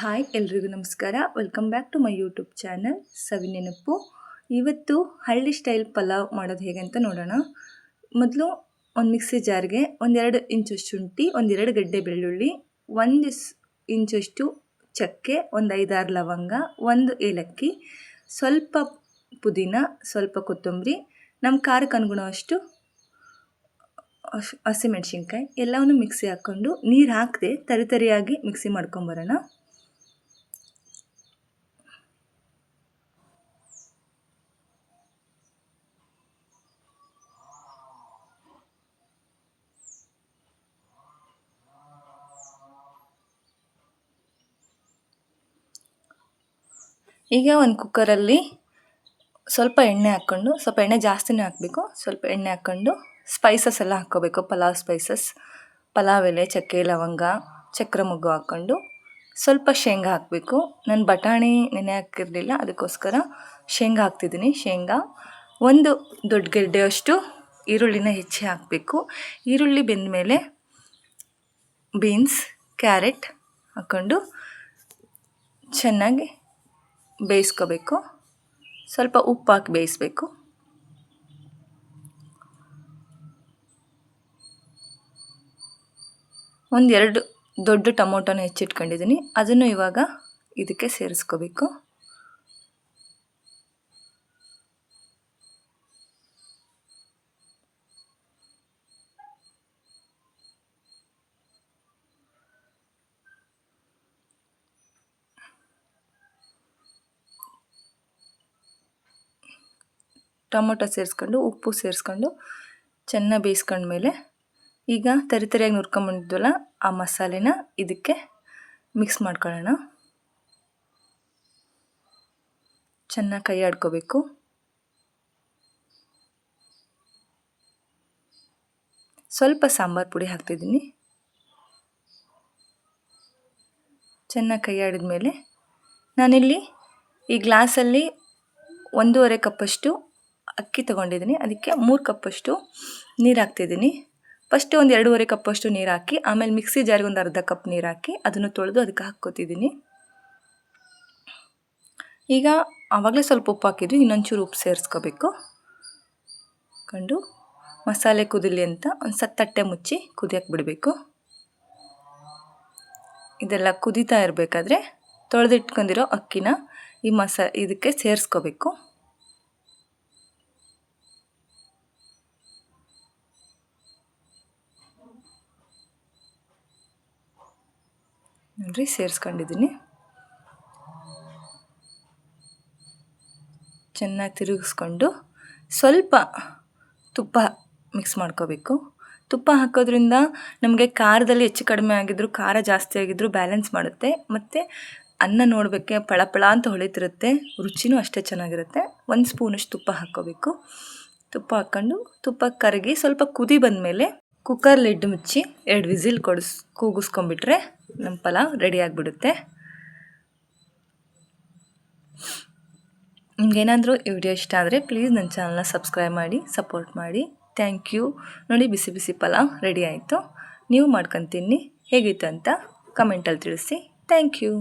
Hi ಎಲ್ರಿಗೂ ನಮಸ್ಕಾರ. Welcome back to my YouTube channel Savi Nenapu. ಇವತ್ತು ಹಳ್ಳಿ ಸ್ಟೈಲ್ ಪಲಾವ್ ಮಾಡೋದು ಹೇಗೆ ಅಂತ ನೋಡೋಣ. ಮೊದಲು ಒಂದು ಮಿಕ್ಸಿ ಜಾರ್ಗೆ ಒಂದೆರಡು ಇಂಚು ಶುಂಠಿ, ಒಂದೆರಡು ಗಡ್ಡೆ ಬೆಳ್ಳುಳ್ಳಿ, ಒಂದು ಇಂಚಷ್ಟು ಚಕ್ಕೆ, ಒಂದು ಐದಾರು ಲವಂಗ, ಒಂದು ಏಲಕ್ಕಿ, ಸ್ವಲ್ಪ ಪುದೀನ, ಸ್ವಲ್ಪ ಕೊತ್ತಂಬರಿ ನಮ್ಮ ಖಾರಕ್ಕೆ ಅನುಗುಣವಷ್ಟು ಹಸಿ ಹಸಿಮೆಣ್ಸಿನ್ಕಾಯಿ ಎಲ್ಲವನ್ನು ಮಿಕ್ಸಿ ಹಾಕ್ಕೊಂಡು ನೀರು ಹಾಕದೆ ತರಿತರಿಯಾಗಿ ಮಿಕ್ಸಿ ಮಾಡ್ಕೊಂಬರೋಣ. ಈಗ ಒಂದು ಕುಕ್ಕರಲ್ಲಿ ಸ್ವಲ್ಪ ಎಣ್ಣೆ ಹಾಕ್ಕೊಂಡು, ಸ್ವಲ್ಪ ಎಣ್ಣೆ ಜಾಸ್ತಿನೇ ಹಾಕಬೇಕು, ಸ್ವಲ್ಪ ಎಣ್ಣೆ ಹಾಕ್ಕೊಂಡು ಸ್ಪೈಸಸ್ ಎಲ್ಲ ಹಾಕ್ಕೋಬೇಕು. ಪಲಾವ್ ಸ್ಪೈಸಸ್ ಪಲಾವ್ ಎಲೆ, ಚಕ್ಕೆ, ಲವಂಗ, ಚಕ್ರ ಮೊಗ್ಗು ಹಾಕ್ಕೊಂಡು ಸ್ವಲ್ಪ ಶೇಂಗಾ ಹಾಕಬೇಕು. ನಾನು ಬಟಾಣಿ ನೆನೆ ಹಾಕಿರಲಿಲ್ಲ, ಅದಕ್ಕೋಸ್ಕರ ಶೇಂಗಾ ಹಾಕ್ತಿದ್ದೀನಿ. ಶೇಂಗಾ ಒಂದು ದೊಡ್ಡ ಗೆಡ್ಡೆಯಷ್ಟು ಈರುಳ್ಳಿನ ಹೆಚ್ಚಿ ಹಾಕಬೇಕು. ಈರುಳ್ಳಿ ಬೆಂದ ಮೇಲೆ ಬೀನ್ಸ್ ಕ್ಯಾರೆಟ್ ಹಾಕ್ಕೊಂಡು ಚೆನ್ನಾಗಿ ಬೇಯಿಸ್ಕೋಬೇಕು. ಸ್ವಲ್ಪ ಉಪ್ಪು ಹಾಕಿ ಬೇಯಿಸ್ಬೇಕು. ಒಂದೆರಡು ದೊಡ್ಡ ಟೊಮೊಟೊನ ಹೆಚ್ಚಿಟ್ಕೊಂಡಿದ್ದೀನಿ. ಅದನ್ನು ಇವಾಗ ಇದಕ್ಕೆ ಸೇರಿಸ್ಕೋಬೇಕು. ಟೊಮೊಟೊ ಸೇರಿಸ್ಕೊಂಡು, ಉಪ್ಪು ಸೇರಿಸ್ಕೊಂಡು ಚೆನ್ನಾಗಿ ಬೇಯಿಸ್ಕೊಂಡ್ಮೇಲೆ ಈಗ ತರಿ ತರಿಯಾಗಿ ನುರ್ಕೊಂಬಂದಿದ್ವಲ್ಲ ಆ ಮಸಾಲೆನ ಇದಕ್ಕೆ ಮಿಕ್ಸ್ ಮಾಡ್ಕೊಳ್ಳೋಣ. ಚೆನ್ನಾಗಿ ಕೈ ಆಡ್ಕೋಬೇಕು ಸ್ವಲ್ಪ ಸಾಂಬಾರು ಪುಡಿ ಹಾಕ್ತಿದ್ದೀನಿ. ಚೆನ್ನಾಗಿ ಕೈ ಆಡಿದ್ಮೇಲೆ ನಾನಿಲ್ಲಿ ಈ ಗ್ಲಾಸಲ್ಲಿ ಒಂದೂವರೆ ಕಪ್ಪಷ್ಟು ಅಕ್ಕಿ ತೊಗೊಂಡಿದ್ದೀನಿ. ಅದಕ್ಕೆ ಮೂರು ಕಪ್ಪಷ್ಟು ನೀರು ಹಾಕ್ತಿದ್ದೀನಿ. ಫಸ್ಟ್ ಒಂದು ಎರಡೂವರೆ ಕಪ್ಪಷ್ಟು ನೀರು ಹಾಕಿ, ಆಮೇಲೆ ಮಿಕ್ಸಿ ಜಾರಿಗೆ ಒಂದು ಅರ್ಧ ಕಪ್ ನೀರು ಹಾಕಿ ಅದನ್ನು ತೊಳೆದು ಅದಕ್ಕೆ ಹಾಕ್ಕೋತಿದ್ದೀನಿ. ಈಗ ಆವಾಗಲೇ ಸ್ವಲ್ಪ ಉಪ್ಪು ಹಾಕಿದ್ವಿ ಇನ್ನೊಂಚೂರು ಉಪ್ಪು ಸೇರಿಸ್ಕೋಬೇಕು. ಕಂಡು ಮಸಾಲೆ ಕುದಿಲಿ ಅಂತ ಒಂದು ಸತ್ತಟ್ಟೆ ಮುಚ್ಚಿ ಕುದಿಯಕ್ಕೆ ಬಿಡಬೇಕು. ಇದೆಲ್ಲ ಕುದೀತಾ ಇರಬೇಕಾದ್ರೆ ತೊಳೆದಿಟ್ಕೊಂಡಿರೋ ಅಕ್ಕಿನ ಈ ಮಸಾ, ಇದಕ್ಕೆ ಸೇರಿಸ್ಕೋಬೇಕು. ನೋಡಿರಿ ಸೇರಿಸ್ಕೊಂಡಿದ್ದೀನಿ ಚೆನ್ನಾಗಿ ತಿರುಗಿಸ್ಕೊಂಡು ಸ್ವಲ್ಪ ತುಪ್ಪ ಮಿಕ್ಸ್ ಮಾಡ್ಕೋಬೇಕು. ತುಪ್ಪ ಹಾಕೋದ್ರಿಂದ ನಮಗೆ ಖಾರದಲ್ಲಿ ಹೆಚ್ಚು ಕಡಿಮೆ ಆಗಿದ್ರು, ಖಾರ ಜಾಸ್ತಿ ಆಗಿದ್ರು ಬ್ಯಾಲೆನ್ಸ್ ಮಾಡುತ್ತೆ. ಮತ್ತು ಅನ್ನ ನೋಡಬೇಕೆ ಪಳಪಳ ಅಂತ ಹೊಳಿತಿರುತ್ತೆ. ರುಚಿನೂ ಅಷ್ಟೇ ಚೆನ್ನಾಗಿರುತ್ತೆ. ಒಂದು ಸ್ಪೂನಷ್ಟು ತುಪ್ಪ ಹಾಕ್ಕೋಬೇಕು ತುಪ್ಪ ಹಾಕ್ಕೊಂಡು ತುಪ್ಪ ಕರಗಿ ಸ್ವಲ್ಪ ಕುದಿ ಬಂದಮೇಲೆ ಕುಕ್ಕರ್ ಲಿಡ್ ಮುಚ್ಚಿ, ಎರಡು ವಿಸಿಲ್ ಕೊಡಿಸ್ ಕೂಗಿಸ್ಕೊಂಬಿಟ್ರೆ ನಮ್ಮ ಪಲಾವ್ ರೆಡಿ ಆಗಿಬಿಡುತ್ತೆ. ನಿಮ್ಗೇನಾದರೂ ಈ ವಿಡಿಯೋ ಇಷ್ಟ ಆದರೆ ಪ್ಲೀಸ್ ನನ್ನ ಚಾನಲ್ನ ಸಬ್ಸ್ಕ್ರೈಬ್ ಮಾಡಿ ಸಪೋರ್ಟ್ ಮಾಡಿ. ಥ್ಯಾಂಕ್ ಯು ನೋಡಿ ಬಿಸಿ ಬಿಸಿ ಪಲಾವ್ ರೆಡಿ ಆಯಿತು. ನೀವು ಮಾಡ್ಕೊತೀನಿ ಹೇಗಿತ್ತು ಅಂತ ಕಮೆಂಟಲ್ಲಿ ತಿಳಿಸಿ. Thank you